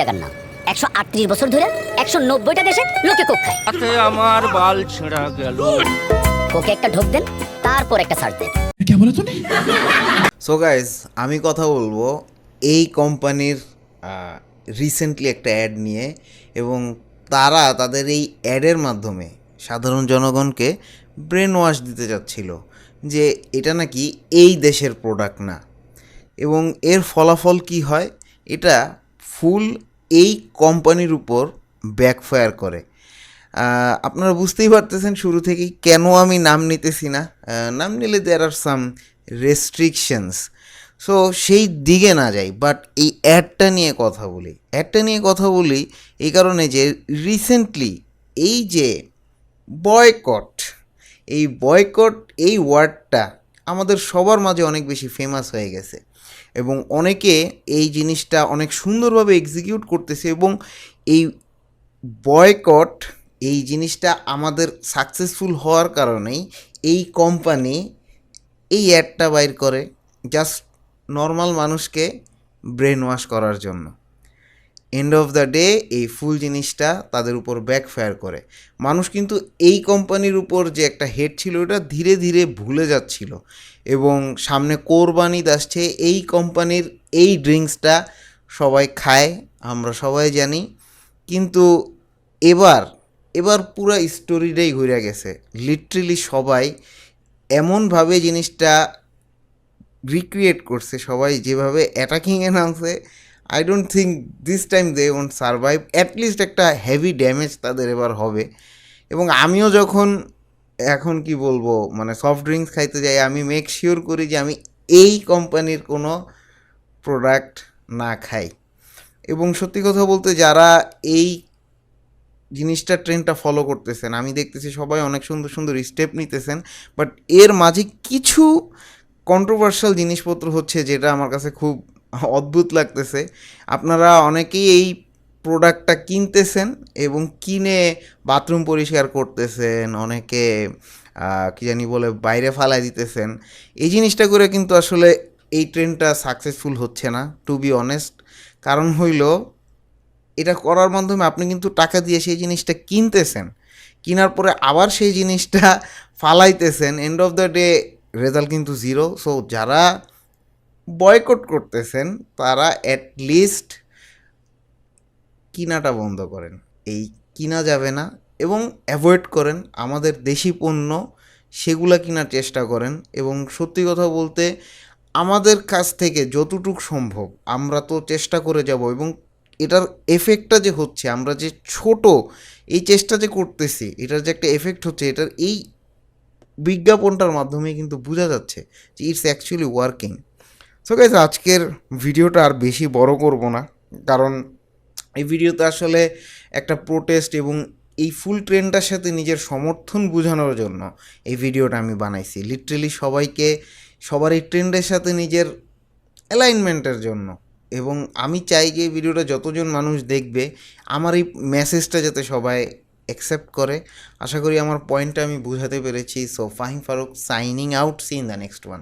জায়গার নাম একশো আটত্রিশ বছর ধরে একশো নব্বইটা দেশে লোকে কোক খায়। আমার বাল ছেঁড়া গেল। কোকে একটা ঢোক দেন তারপর একটা দেন। সো গাইস আমি কথা বলব এই কোম্পানির রিসেন্টলি একটা অ্যাড নিয়ে এবং তারা তাদের এই অ্যাডের মাধ্যমে সাধারণ জনগণকে ব্রেন ওয়াশ দিতে চাচ্ছিল যে এটা নাকি এই দেশের প্রোডাক্ট না। এবং এর ফলাফল কি হয়? এটা ফুল এই কোম্পানির উপর ব্যাকফায়ার করে। আপনারা বুঝতেই পারতেছেন শুরু থেকেই কেন আমি নাম নিতেছি না। নাম নিলে দেয়ার আর সাম রেস্ট্রিকশনস সো সেই দিকে না যাই বাট এই অ্যাডটা নিয়ে কথা বলি। অ্যাডটা নিয়ে কথা বলি এই কারণে যে রিসেন্টলি এই যে বয়কট এই বয়কট এই ওয়ার্ডটা আমাদের সবার মাঝে অনেক বেশি ফেমাস হয়ে গেছে। এবং অনেকে এই জিনিসটা অনেক সুন্দরভাবে এক্সিকিউট করতেছে এবং এই বয়কট এই জিনিসটা আমাদের সাকসেসফুল হওয়ার কারণেই এই কোম্পানি এই অ্যাডটা বাইর করে জাস্ট নর্মাল মানুষকে ব্রেন ওয়াশ করার জন্য। এন্ড অফ দ্য ডে এই ফুল জিনিসটা তাদের উপর ব্যাকফায়ার করে। মানুষ কিন্তু এই কোম্পানির উপর যে একটা হেড ছিল, ওটা ধীরে ধীরে ভুলে যাচ্ছিল। এবং সামনে কোরবানি আসছে, এই কোম্পানির এই ড্রিঙ্কসটা সবাই খায়, আমরা সবাই জানি। কিন্তু এবার এবার পুরো স্টোরিটাই ঘুরে গেছে। লিটারেলি সবাই এমনভাবে জিনিসটা রিক্রিয়েট করছে, সবাই যেভাবে অ্যাটাকিংয়ে নামছে I don't think this time they won't survive at least একটা হেভি ড্যামেজ তাদের এবার হবে। এবং আমিও যখন এখন কি বলব মানে সফট ড্রিঙ্কস খাইতে যাই, আমি মেক শিওর করি যে আমি এই কোম্পানির কোনো প্রোডাক্ট না খাই। এবং সত্যি কথা বলতে যারা এই জিনিসটা ট্রেন্ডটা ফলো করতেছেন, আমি দেখতেছি সবাই অনেক সুন্দর সুন্দর স্টেপ নিতেছেন বাট এর মাঝে কিছু কন্ট্রোভার্সিয়াল জিনিসপত্র হচ্ছে যেটা আমার কাছে খুব অদ্ভুত লাগতেছে। আপনারা অনেকেই এই প্রোডাক্টটা কিনতেছেন এবং কিনে বাথরুম পরিষ্কার করতেছেন, অনেকে কি জানি বলে, বাইরে ফালাই দিতেছেন। এই জিনিসটা করে কিন্তু আসলে এই ট্রেনটা সাকসেসফুল হচ্ছে না টু বি অনেস্ট কারণ হইল, এটা করার মাধ্যমে আপনি কিন্তু টাকা দিয়ে সেই জিনিসটা কিনতেছেন। কেনার পরে আবার সেই জিনিসটা ফালাইতেছেন। End of the day result কিন্তু জিরো সো যারা বয়কট করতেছেন, তারা অ্যাট লিস্ট কিনাটা বন্ধ করেন। এই কিনা যাবে না এবং অ্যাভয়েড করেন, আমাদের দেশি পণ্য সেগুলা কেনার চেষ্টা করেন এবং সত্যি কথা বলতে আমাদের কাছ থেকে যতটুক সম্ভব আমরা তো চেষ্টা করে যাব এবং এটার এফেক্টটা যে হচ্ছে, আমরা যে ছোট এই চেষ্টা যে করতেছি, এটার যে একটা এফেক্ট হচ্ছে, এটার এই বিজ্ঞাপনটার মাধ্যমে কিন্তু বোঝা যাচ্ছে যে it's actually working so guys আজকের ভিডিওটা আর বেশি বড় করব না। কারণ এই ভিডিওতে আসলে একটা প্রোটেস্ট এবং এই ফুল ট্রেন্ডটার সাথে নিজের সমর্থন বোঝানোর জন্য এই ভিডিওটা আমি বানাইছি। লিটারেলি সবাইকে, সবার এই ট্রেন্ডের সাথে নিজের অ্যালাইনমেন্টের জন্য। এবং আমি চাই যে এই ভিডিওটা যতজন মানুষ দেখবে, আমার এই মেসেজটা যাতে সবাই অ্যাকসেপ্ট করে। আশা করি আমার পয়েন্টটা আমি বোঝাতে পেরেছি। So Fahim Faruk signing out see in the next one